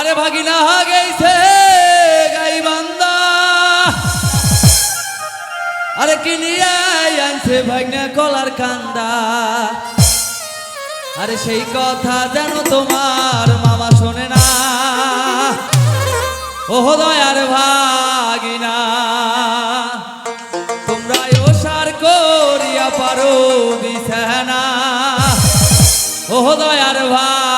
আরে ভাগি না গেছে গাই বান্দা। আরে কি নিয়ে আনছে ভাগনা কলার কান্দা? আরে সেই কথা যেন তোমার মামা শোনে না। ওহ দয়ার ভাগিনা তোমরা ওসার করিয়া পারো বিছানা ওহ দয়ার ভাগ